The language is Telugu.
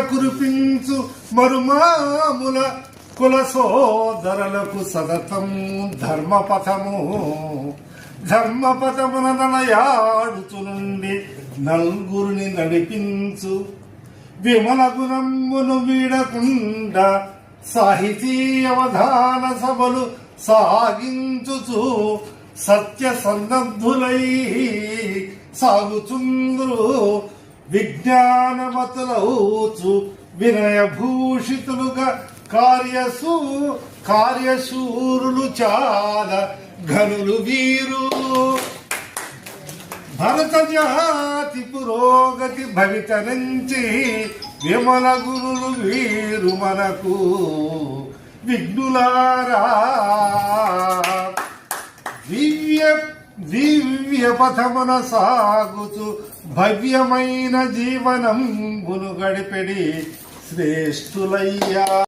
కురిపించు మరుమాముల కుల సోదరులకు సదతం ధర్మపథము. ధర్మపథమున నడయాడుచు నుండి నలుగురిని నడిపించు. విమల గుణమును వీడకుండా సాహితీ అవధాన సభలు సాగించుచు సత్య సన్నద్ధులై సాగుచుంద్రు. విజ్ఞానవతులవుచు వినయభూషితులుగా కార్యసూ కార్యశూరులు చాలా ఘనులు వీరు. భరత జాతి పురోగతి భవిత నుంచి విమల గురులు వీరు మనకు విఘ్నులారా. దివ్య పథమున సాగుతూ భవ్యమైన జీవనం గడిపెడి శ్రేష్ఠులయ్యా.